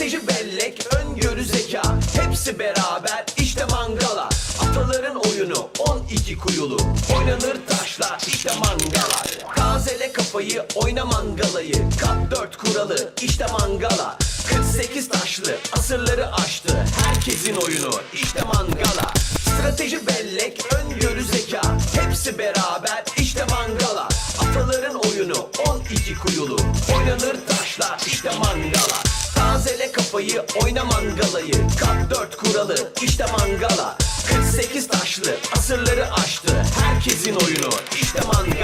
bellek, öngörü zeka. Hepsi beraber işte mangala. Ataların oyunu 12 kuyulu. Oynanır taşla işte mangala. Tazele kafayı oyna mangalayı. Kap 4 kuralı işte mangala. 48 taşlı asırları aştı. Herkesin oyunu işte mangala. Strateji bellek, öngörü zeka. Hepsi beraber işte mangala. Ataların oyunu 12 kuyulu. Oynanır taşla işte mangala kafayı oyna mangalayı. Kap 4 kuralı işte mangala. 48 taşlı asırları aştı Herkesin oyunu. İşte mangala